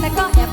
แต่ก็แอบ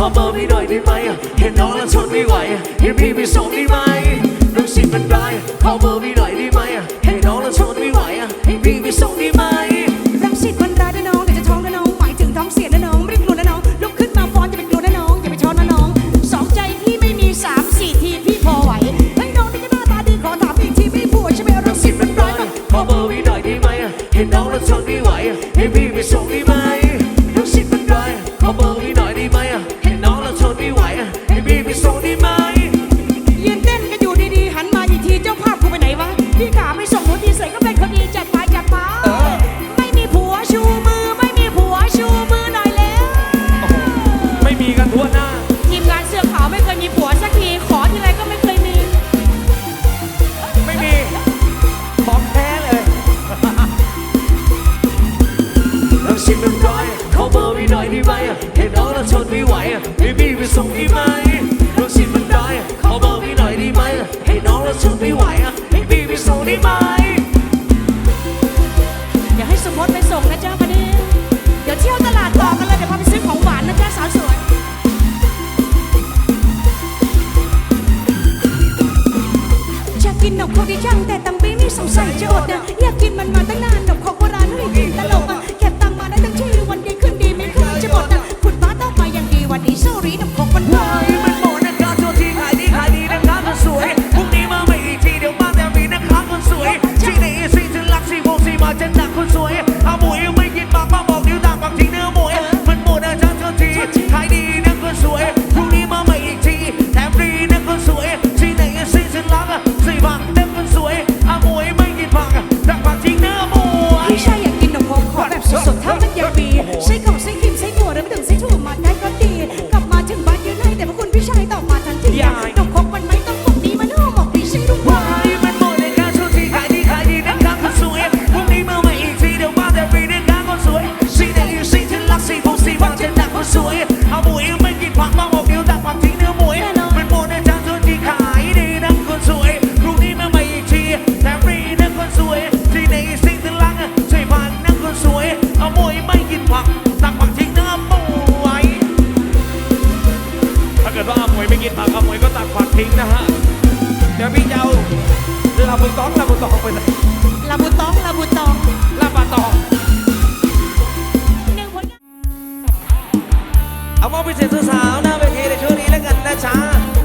ขอเบอร์พี่หน่อยได้ไหมเห็นน้องแล้วทนไม่ไหวให้พี่ไปส่งได้ไหมดูสิมันได้าขอเบอร์พี่หน่อยได้ไหม ให้หน่อยได้ไหมอะเห็นน้องเราชทนไม่ไหวอะให้พี่ไปส่งได้ไหมรถสิมันได้อะขอบอกให้หน่อยได้ไหมอะให้น้องเราชทนไม่ไหวอะให้พี่ไปส่งได้ไหมอย่าให้สมมติไปส่งนะจ๊ะพอดีเดี๋ยวเที่ยวตลาดต่อกันเลยเดี๋ยวพาไปซื้อของหวานนะจ๊ะสาวสวยจะกินนกเขาดีจังแต่ตังบี้ไม่สงสัยจะอดนะอยากกินมันมาตั้งนานนกเขาโบราณไม่กินตลกอะ เฮ้ำมันไมันโมนะรับโททีขายดีขายดีนะครับคนสวยพรุ่นี้มาไม่ทีเดียวมาแต่นี้นะครับคนสวยที่ในเอซีถึงรักซีโมซีมาจะหนักคนสวย เอามอบพิเศษสาวหน้าเวทีในช่วงนี้แล้วกันนะจ๊ะ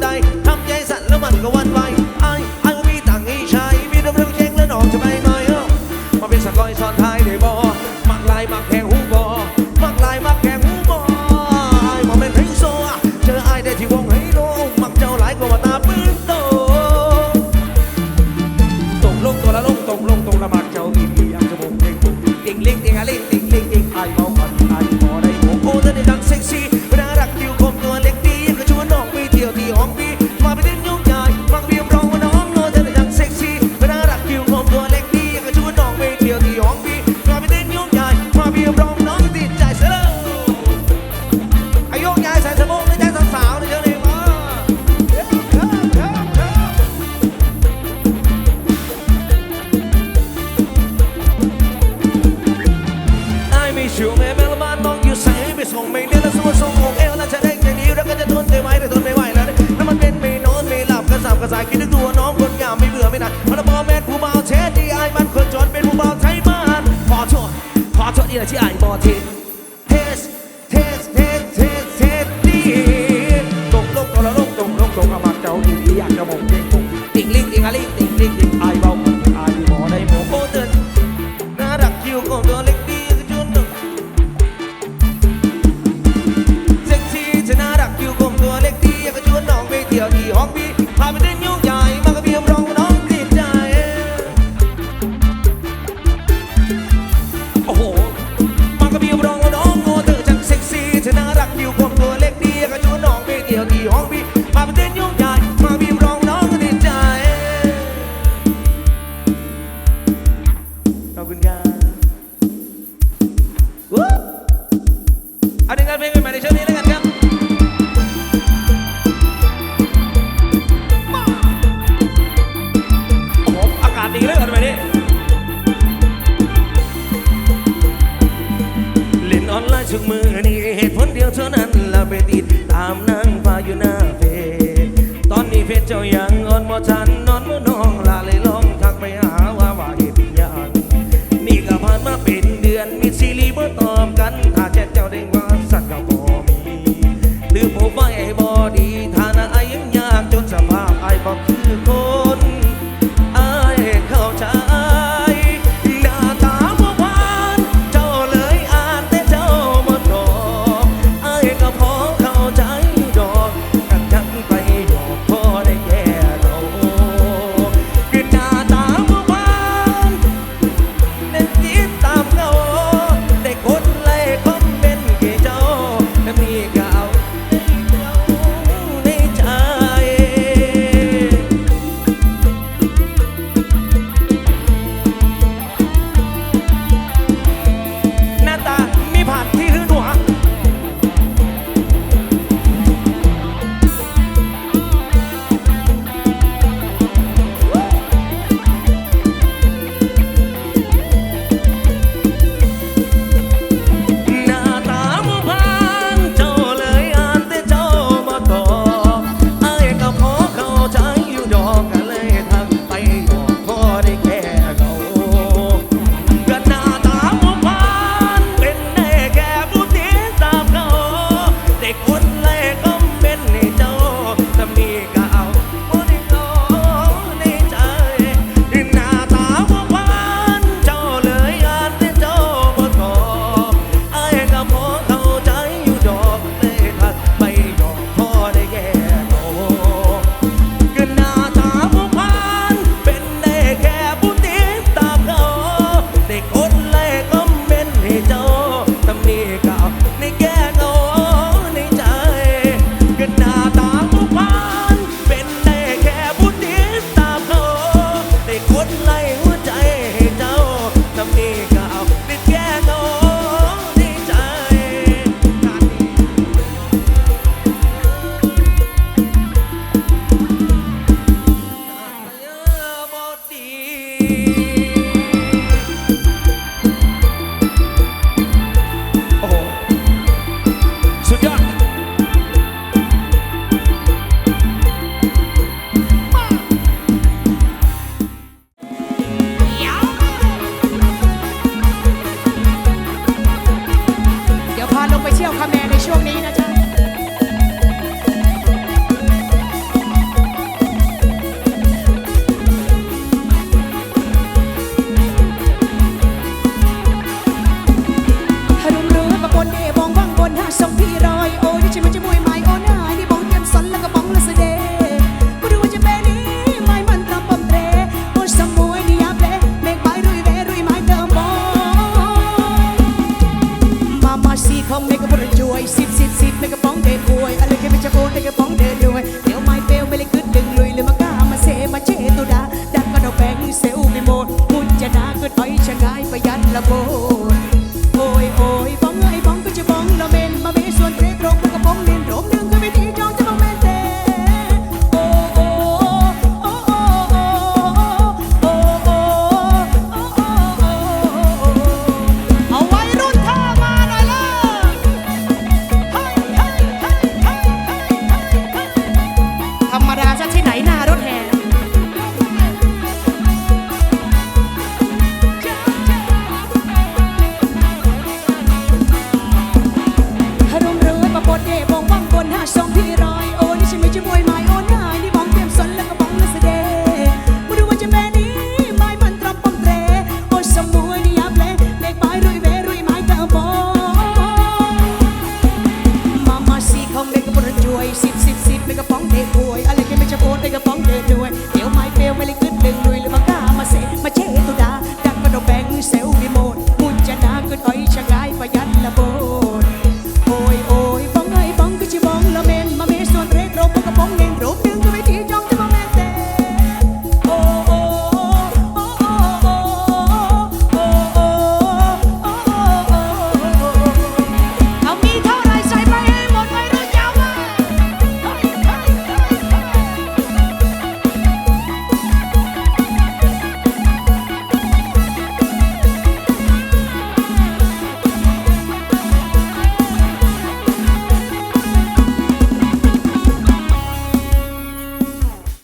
die ไม่นด้พรบแม่นผู้เบาเชดีไอมันคนจนเป็นผู้เบาใช้บ้านพอโทษพอโทษนี่หละที่ไอบอที